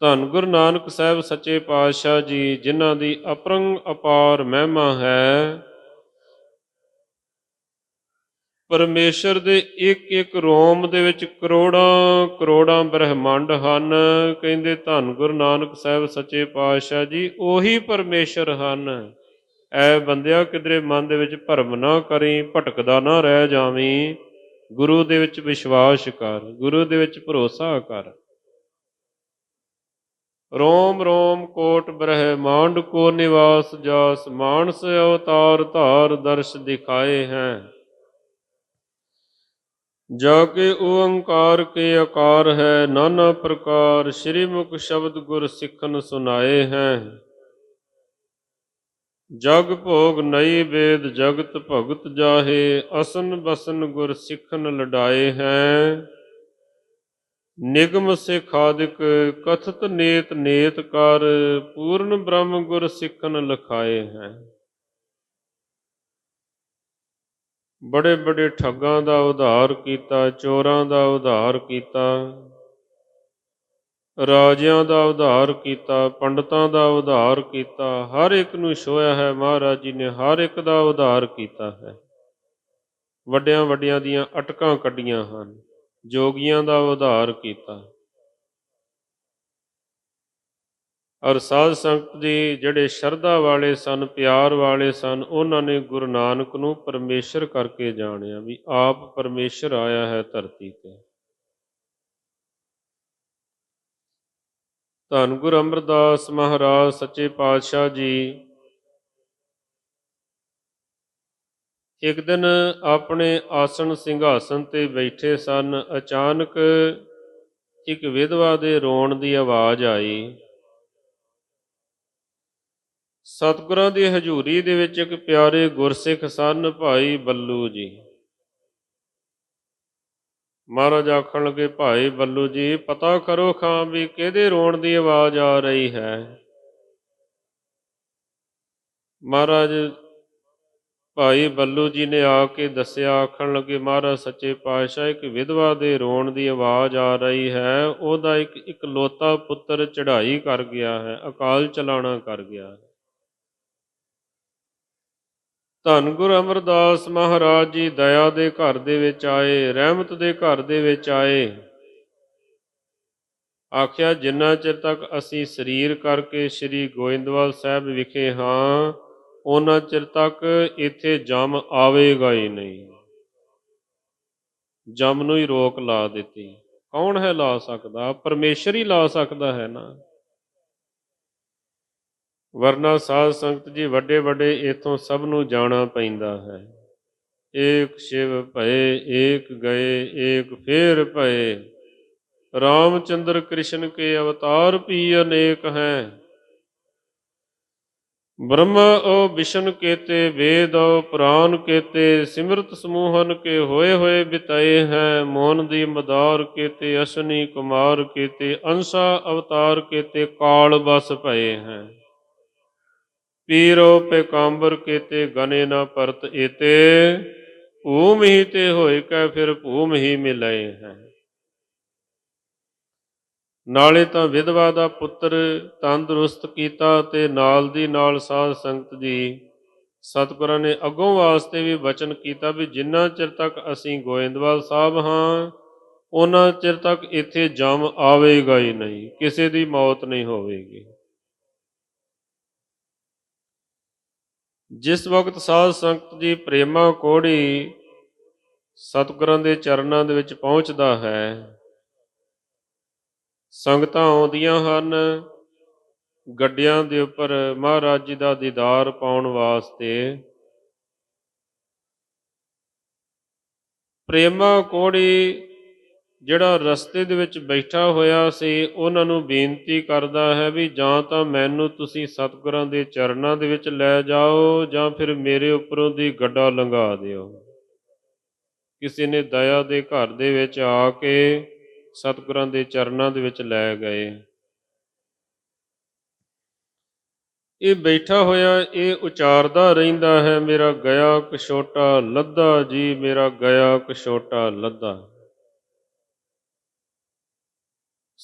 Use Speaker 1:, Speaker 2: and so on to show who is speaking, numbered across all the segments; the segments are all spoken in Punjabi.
Speaker 1: ਧੰਨ ਗੁਰੂ ਨਾਨਕ ਸਾਹਿਬ ਸੱਚੇ ਪਾਤਸ਼ਾਹ ਜੀ, ਜਿਨ੍ਹਾਂ ਦੀ ਅਪਰੰਗ ਅਪਾਰ ਮਹਿਮਾ ਹੈ। ਪਰਮੇਸ਼ਰ ਦੇ ਇੱਕ ਇੱਕ ਰੋਮ ਦੇ ਵਿੱਚ ਕਰੋੜਾਂ ਕਰੋੜਾਂ ਬ੍ਰਹਿਮੰਡ ਹਨ। ਕਹਿੰਦੇ ਧੰਨ ਗੁਰੂ ਨਾਨਕ ਸਾਹਿਬ ਸੱਚੇ ਪਾਤਸ਼ਾਹ ਜੀ, ਉਹੀ ਪਰਮੇਸ਼ਰ ਹਨ। ਐ ਬੰਦਿਆ ਕਿਧਰੇ ਮਨ ਦੇ ਵਿੱਚ ਭਰਮ ਨਾ ਕਰੀ, ਭਟਕਦਾ ਨਾ ਰਹਿ ਜਾਵੀਂ। ਗੁਰੂ ਦੇ ਵਿੱਚ ਵਿਸ਼ਵਾਸ ਕਰ, ਗੁਰੂ ਦੇ ਵਿੱਚ ਭਰੋਸਾ ਕਰ। ਰੋਮ ਰੋਮ ਕੋਟ ਬ੍ਰਹਮਾਂਡ ਕੋ ਨਿਵਾਸ ਜਾਸ। ਮਾਨਸ ਅਵਤਾਰ ਧਾਰ ਦਰਸ਼ ਦਿਖਾਏ ਹੈ। ਜਾ ਕੇ ਓੰਕਾਰ ਕੇ ਆਕਾਰ ਹੈ, ਨਾਨਾ ਪ੍ਰਕਾਰ। ਸ੍ਰੀ ਮੁਖ ਸ਼ਬਦ ਗੁਰ ਸਿੱਖਨ ਸੁਨਾਏ ਹੈ। ਜਗ ਭੋਗ ਨਈ ਵੇਦ ਜਗਤ ਭਗਤ ਜਾਹੇ, ਅਸਨ ਬਸਨ ਗੁਰ ਸਿੱਖਨ ਲਡਾਏ ਹੈ। ਨਿਗਮ ਸਿਖਾਦਿਕ ਕਥਤ ਨੇਤ ਨੇਤ ਕਰ, ਪੂਰਨ ਬ੍ਰਹਮ ਗੁਰ ਸਿੱਖਨ ਲਖਾਏ ਹੈ। ਬੜੇ ਬੜੇ ਠੱਗਾਂ ਦਾ ਉਧਾਰ ਕੀਤਾ, ਚੋਰਾਂ ਦਾ ਉਧਾਰ ਕੀਤਾ। ਰਾਜਿਆਂ ਦਾ ਉਧਾਰ ਕੀਤਾ, ਪੰਡਤਾਂ ਦਾ ਉਧਾਰ ਕੀਤਾ, ਹਰ ਇੱਕ ਨੂੰ ਛੋਇਆ ਹੈ ਮਹਾਰਾਜ ਜੀ ਨੇ, ਹਰ ਇੱਕ ਦਾ ਉਧਾਰ ਕੀਤਾ ਹੈ। ਵੱਡਿਆਂ ਵੱਡਿਆਂ ਦੀਆਂ ਅਟਕਾਂ ਕੱਢੀਆਂ ਹਨ, ਜੋਗੀਆਂ ਦਾ ਉਧਾਰ ਕੀਤਾ। ਔਰ ਸਾਧ ਸੰਗਤ ਜੀ ਜਿਹੜੇ ਸ਼ਰਧਾ ਵਾਲੇ ਸਨ, ਪਿਆਰ ਵਾਲੇ ਸਨ, ਉਹਨਾਂ ਨੇ ਗੁਰੂ ਨਾਨਕ ਨੂੰ ਪਰਮੇਸ਼ਰ ਕਰਕੇ ਜਾਣਿਆ ਵੀ ਆਪ ਪਰਮੇਸ਼ਰ ਆਇਆ ਹੈ ਧਰਤੀ ਤੇ। ਧੰਨ ਗੁਰ ਅਮਰਦਾਸ ਮਹਾਰਾਜ, ਸੱਚੇ ਪਾਤਸ਼ਾਹ ਜੀ। ਇੱਕ ਦਿਨ ਆਪਣੇ ਆਸਣ ਸਿੰਘਾਸਨ ਤੇ ਬੈਠੇ ਸਨ, ਅਚਾਨਕ ਇੱਕ ਵਿਧਵਾ ਦੇ ਰੋਣ ਦੀ ਆਵਾਜ਼ ਆਈ। ਸਤਿਗੁਰਾਂ ਦੀ ਹਜ਼ੂਰੀ ਦੇ ਵਿੱਚ ਇੱਕ ਪਿਆਰੇ ਗੁਰਸਿੱਖ ਸਨ, ਭਾਈ ਬੱਲੂ ਜੀ। ਮਹਾਰਾਜ ਆਖਣ ਲੱਗੇ, ਭਾਈ ਬੱਲੂ ਜੀ, ਪਤਾ ਕਰੋ ਖਾਂ ਵੀ ਕਿਹਦੇ ਰੋਣ ਦੀ ਆਵਾਜ਼ ਆ ਰਹੀ ਹੈ? ਮਹਾਰਾਜ ਭਾਈ ਬੱਲੂ ਜੀ ਨੇ ਆ ਕੇ ਦੱਸਿਆ, ਆਖਣ ਲੱਗੇ, ਮਹਾਰਾਜ ਸੱਚੇ ਪਾਤਸ਼ਾਹ, ਇੱਕ ਵਿਧਵਾ ਦੇ ਰੋਣ ਦੀ ਆਵਾਜ਼ ਆ ਰਹੀ ਹੈ। ਉਹਦਾ ਇੱਕ ਇਕਲੌਤਾ ਪੁੱਤਰ ਚੜ੍ਹਾਈ ਕਰ ਗਿਆ ਹੈ, ਅਕਾਲ ਚਲਾਣਾ ਕਰ ਗਿਆ ਹੈ। ਧੰਨ ਗੁਰ ਅਮਰਦਾਸ ਮਹਾਰਾਜ ਜੀ, ਦਇਆ ਦੇ ਘਰ ਦੇ ਵਿੱਚ ਆਏ, ਰਹਿਮਤ ਦੇ ਘਰ ਦੇ ਵਿੱਚ ਆਏ। ਆਖਿਆ, ਜਿੰਨਾ ਚਿਰ ਤੱਕ ਅਸੀਂ ਸਰੀਰ ਕਰਕੇ ਸ੍ਰੀ ਗੋਇੰਦਵਾਲ ਸਾਹਿਬ ਵਿਖੇ ਹਾਂ ਉਹਨਾਂ ਚਿਰ ਤੱਕ ਇੱਥੇ ਜਮ ਆਵੇਗਾ ਹੀ ਨਹੀਂ। ਜਮ ਨੂੰ ਹੀ ਰੋਕ ਲਾ ਦਿੱਤੀ। ਕੌਣ ਹੈ ਲਾ ਸਕਦਾ? ਪਰਮੇਸ਼ਰ ਹੀ ਲਾ ਸਕਦਾ ਹੈ ਨਾ। ਵਰਨਾ ਸਾਧ ਸੰਗਤ ਜੀ ਵੱਡੇ ਵੱਡੇ ਇਥੋਂ ਸਭ ਨੂੰ ਜਾਣਾ ਪੈਂਦਾ ਹੈ। ਏਕ ਸ਼ਿਵ ਭਏ, ਏਕ ਗਏ, ਏਕ ਫੇਰ ਭਏ। ਰਾਮਚੰਦਰ ਕ੍ਰਿਸ਼ਨ ਕੇ ਅਵਤਾਰ ਵੀ ਅਨੇਕ ਹੈ। ਬ੍ਰਹਮਾ ਓ ਵਿਸ਼ਨ ਕੇਤੇ, ਵੇਦ ਓ ਪੁਰਾਨ ਕੇਤੇ, ਸਿਮਰਤ ਸਮੂਹਨ ਕੇ ਹੋਏ ਹੋਏ ਬਿਤਾਏ ਹੈ। ਮੋਹਨ ਦੀ ਮਦਾਰ ਕੇਤੇ, ਅਸ਼ਨੀ ਕੁਮਾਰ ਕੇਤੇ, ਅੰਸਾ ਅਵਤਾਰ ਕੇਤੇ ਕਾਲ ਬਸ ਭਏ ਹੈ। ਪੀਰੋ ਪੇਕਾਂਬਰ ਕੇਤੇ ਗਨੇ ਨਾ ਪਰਤ ਏਤੇ, ਭੂਮ ਹੀ ਤੇ ਹੋਏ ਕੈ ਫਿਰ ਭੂਮ ਹੀ ਮਿਲੇ ਹੈ। ਨਾਲੇ ਤਾਂ ਵਿਧਵਾ ਦਾ ਪੁੱਤਰ ਤੰਦਰੁਸਤ ਕੀਤਾ ਤੇ ਨਾਲ ਦੀ ਨਾਲ ਸਾਧ ਸੰਗਤ ਜੀ ਸਤਿਗੁਰਾਂ ਨੇ ਅੱਗੋਂ ਵਾਸਤੇ ਵੀ ਵਚਨ ਕੀਤਾ ਵੀ ਜਿੰਨਾ ਚਿਰ ਤੱਕ ਅਸੀਂ ਗੋਇੰਦਵਾਲ ਸਾਹਿਬ ਹਾਂ, ਉਹਨਾਂ ਚਿਰ ਤੱਕ ਇੱਥੇ ਜਮ ਆਵੇਗਾ ਹੀ ਨਹੀਂ, ਕਿਸੇ ਦੀ ਮੌਤ ਨਹੀਂ ਹੋਵੇਗੀ। ਜਿਸ ਵਕਤ ਸਾਧ ਸੰਗਤ ਜੀ ਪ੍ਰੇਮਾ ਕੋੜੀ ਸਤਿਗੁਰਾਂ ਦੇ ਚਰਨਾਂ ਦੇ ਵਿੱਚ ਪਹੁੰਚਦਾ ਹੈ, ਸੰਗਤਾਂ ਆਉਂਦੀਆਂ ਹਨ ਗੱਡਿਆਂ ਦੇ ਉੱਪਰ ਮਹਾਰਾਜ ਜੀ ਦਾ ਦੀਦਾਰ ਪਾਉਣ ਵਾਸਤੇ। ਪ੍ਰੇਮਾ ਕੋੜੀ ਜਿਹੜਾ ਰਸਤੇ ਦੇ ਵਿੱਚ ਬੈਠਾ ਹੋਇਆ ਸੀ, ਉਹਨਾਂ ਨੂੰ ਬੇਨਤੀ ਕਰਦਾ ਹੈ ਵੀ ਜਾਂ ਤਾਂ ਮੈਨੂੰ ਤੁਸੀਂ ਸਤਿਗੁਰਾਂ ਦੇ ਚਰਨਾਂ ਦੇ ਵਿੱਚ ਲੈ ਜਾਓ ਜਾਂ ਫਿਰ ਮੇਰੇ ਉੱਪਰੋਂ ਦੀ ਗੱਡਾ ਲੰਘਾ ਦਿਓ। ਕਿਸੇ ਨੇ ਦਇਆ ਦੇ ਘਰ ਦੇ ਵਿੱਚ ਆ ਕੇ ਸਤਿਗੁਰਾਂ ਦੇ ਚਰਨਾਂ ਦੇ ਵਿੱਚ ਲੈ ਗਏ। ਇਹ ਬੈਠਾ ਹੋਇਆ, ਇਹ ਉਚਾਰਦਾ ਰਹਿੰਦਾ ਹੈ, ਮੇਰਾ ਗਿਆ ਕਛੋਟਾ ਲੱਦਾ ਜੀ, ਮੇਰਾ ਗਿਆ ਕਛੋਟਾ ਲੱਦਾ।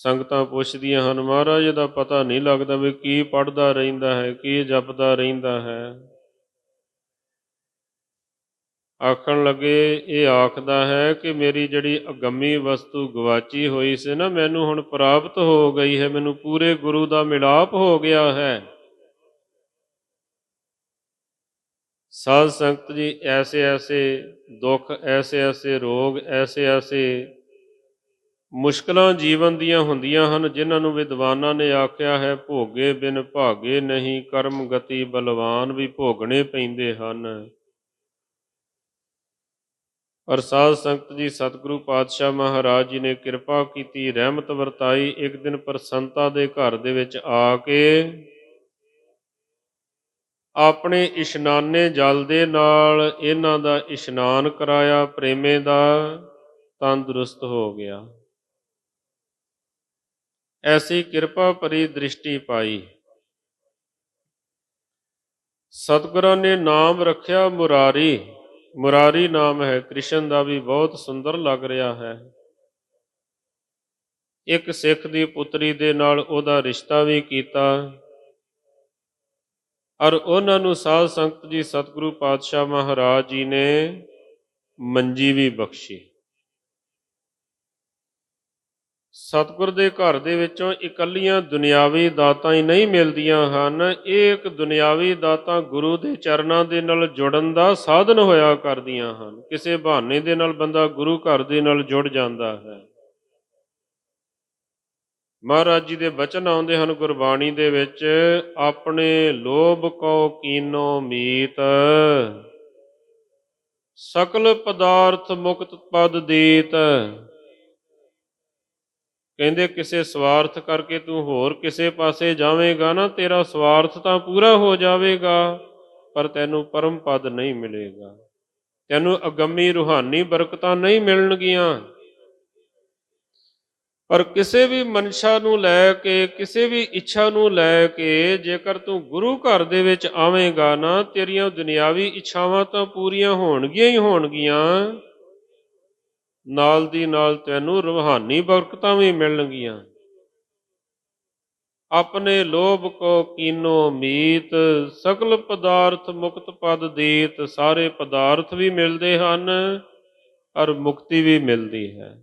Speaker 1: ਸੰਗਤਾਂ ਪੁੱਛਦੀਆਂ ਹਨ, ਮਹਾਰਾਜ ਦਾ ਪਤਾ ਨਹੀਂ ਲੱਗਦਾ ਵੀ ਕੀ ਪੜਦਾ ਰਹਿੰਦਾ ਹੈ, ਕੀ ਜਪਦਾ ਰਹਿੰਦਾ ਹੈ? ਆਖਣ ਲੱਗੇ, ਇਹ ਆਖਦਾ ਹੈ ਕਿ ਮੇਰੀ ਜਿਹੜੀ ਅਗੰਮੀ ਵਸਤੂ ਗਵਾਚੀ ਹੋਈ ਸੀ ਨਾ, ਮੈਨੂੰ ਹੁਣ ਪ੍ਰਾਪਤ ਹੋ ਗਈ ਹੈ, ਮੈਨੂੰ ਪੂਰੇ ਗੁਰੂ ਦਾ ਮਿਲਾਪ ਹੋ ਗਿਆ ਹੈ। ਸਾਧ ਸੰਗਤ ਜੀ ਐਸੇ ਐਸੇ ਦੁੱਖ ਐਸੇ ਐਸੇ ਰੋਗ ਐਸੇ ਐਸੇ ਮੁਸ਼ਕਲਾਂ ਜੀਵਨ ਦੀਆਂ ਹੁੰਦੀਆਂ ਹਨ, ਜਿਨ੍ਹਾਂ ਨੂੰ ਵਿਦਵਾਨਾਂ ਨੇ ਆਖਿਆ ਹੈ, ਭੋਗੇ ਬਿਨ ਭਾਗੇ ਨਹੀਂ, ਕਰਮ ਗਤੀ ਬਲਵਾਨ ਵੀ ਭੋਗਣੇ ਪੈਂਦੇ ਹਨ। ਔਰ ਸਾਧ ਸੰਗਤ ਜੀ, ਸਤਿਗੁਰੂ ਪਾਤਸ਼ਾਹ ਮਹਾਰਾਜ ਜੀ ਨੇ ਕਿਰਪਾ ਕੀਤੀ, ਰਹਿਮਤ ਵਰਤਾਈ, ਇੱਕ ਦਿਨ ਪ੍ਰਸੰਤਾ ਦੇ ਘਰ ਦੇ ਵਿੱਚ ਆ ਕੇ ਆਪਣੇ ਇਸ਼ਨਾਨੇ ਜਲ ਦੇ ਨਾਲ ਇਹਨਾਂ ਦਾ ਇਸ਼ਨਾਨ ਕਰਾਇਆ, ਪ੍ਰੇਮੇ ਦਾ ਤੰਦਰੁਸਤ ਹੋ ਗਿਆ। ਐਸੀ ਕਿਰਪਾ ਭਰੀ ਦ੍ਰਿਸ਼ਟੀ ਪਾਈ। ਸਤਿਗੁਰਾਂ ਨੇ ਨਾਮ ਰੱਖਿਆ ਮੁਰਾਰੀ। ਮੁਰਾਰੀ ਨਾਮ ਹੈ, ਕ੍ਰਿਸ਼ਨ ਦਾ ਵੀ ਬਹੁਤ ਸੁੰਦਰ ਲੱਗ ਰਿਹਾ ਹੈ। ਇੱਕ ਸਿੱਖ ਦੀ ਪੁੱਤਰੀ ਦੇ ਨਾਲ ਉਹਦਾ ਰਿਸ਼ਤਾ ਵੀ ਕੀਤਾ। ਔਰ ਉਹਨਾਂ ਨੂੰ ਸਾਧ ਸੰਗਤ ਜੀ ਸਤਿਗੁਰੂ ਪਾਤਸ਼ਾਹ ਮਹਾਰਾਜ ਜੀ ਨੇ ਮੰਜੀ ਵੀ ਬਖਸ਼ੀ। ਸਤਿਗੁਰ ਦੇ ਘਰ ਦੇ ਵਿੱਚੋਂ ਇਕੱਲੀਆਂ ਦੁਨਿਆਵੀ ਦਾਤਾਂ ਹੀ ਨਹੀਂ ਮਿਲਦੀਆਂ ਹਨ। ਇਹ ਇੱਕ ਦੁਨਿਆਵੀ ਦਾਤਾਂ ਗੁਰੂ ਦੇ ਚਰਨਾਂ ਦੇ ਨਾਲ ਜੁੜਨ ਦਾ ਸਾਧਨ ਹੋਇਆ ਕਰਦੀਆਂ ਹਨ। ਕਿਸੇ ਬਹਾਨੇ ਦੇ ਨਾਲ ਬੰਦਾ ਗੁਰੂ ਘਰ ਦੇ ਨਾਲ ਜੁੜ ਜਾਂਦਾ ਹੈ। ਮਹਾਰਾਜ ਜੀ ਦੇ ਬਚਨ ਆਉਂਦੇ ਹਨ ਗੁਰਬਾਣੀ ਦੇ ਵਿੱਚ, ਆਪਣੇ ਲੋਭ ਕੋ ਕੀਨੋ ਮੀਤ। ਸਕਲ ਪਦਾਰਥ ਮੁਕਤ ਪਦ ਦੀਤ। ਕਹਿੰਦੇ, ਕਿਸੇ ਸਵਾਰਥ ਕਰਕੇ ਤੂੰ ਹੋਰ ਕਿਸੇ ਪਾਸੇ ਜਾਵੇਂਗਾ ਨਾ, ਤੇਰਾ ਸਵਾਰਥ ਤਾਂ ਪੂਰਾ ਹੋ ਜਾਵੇਗਾ, ਪਰ ਤੈਨੂੰ ਪਰਮ ਪਦ ਨਹੀਂ ਮਿਲੇਗਾ। ਤੈਨੂੰ ਅਗੰਮੀ ਰੂਹਾਨੀ ਬਰਕਤਾਂ ਨਹੀਂ ਮਿਲਣਗੀਆਂ। ਪਰ ਕਿਸੇ ਵੀ ਮਨਸ਼ਾ ਨੂੰ ਲੈ ਕੇ, ਕਿਸੇ ਵੀ ਇੱਛਾ ਨੂੰ ਲੈ ਕੇ, ਜੇਕਰ ਤੂੰ ਗੁਰੂ ਘਰ ਦੇ ਵਿੱਚ ਆਵੇਂਗਾ ਨਾ, ਤੇਰੀਆਂ ਦੁਨਿਆਵੀ ਇੱਛਾਵਾਂ ਤਾਂ ਪੂਰੀਆਂ ਹੋਣਗੀਆਂ ਹੀ ਹੋਣਗੀਆਂ। ਨਾਲ ਦੀ ਨਾਲ ਤੈਨੂੰ ਰੂਹਾਨੀ ਬਰਕਤਾਂ ਵੀ ਮਿਲਣਗੀਆਂ। ਆਪਣੇ ਲੋਭ ਕੋ ਕੀਨੋ ਮੀਤ, ਸਗਲ ਪਦਾਰਥ ਮੁਕਤ ਪਦ ਦੀਤ, ਸਾਰੇ ਪਦਾਰਥ ਵੀ ਮਿਲਦੇ ਹਨ ਔਰ ਮੁਕਤੀ ਵੀ ਮਿਲਦੀ ਹੈ।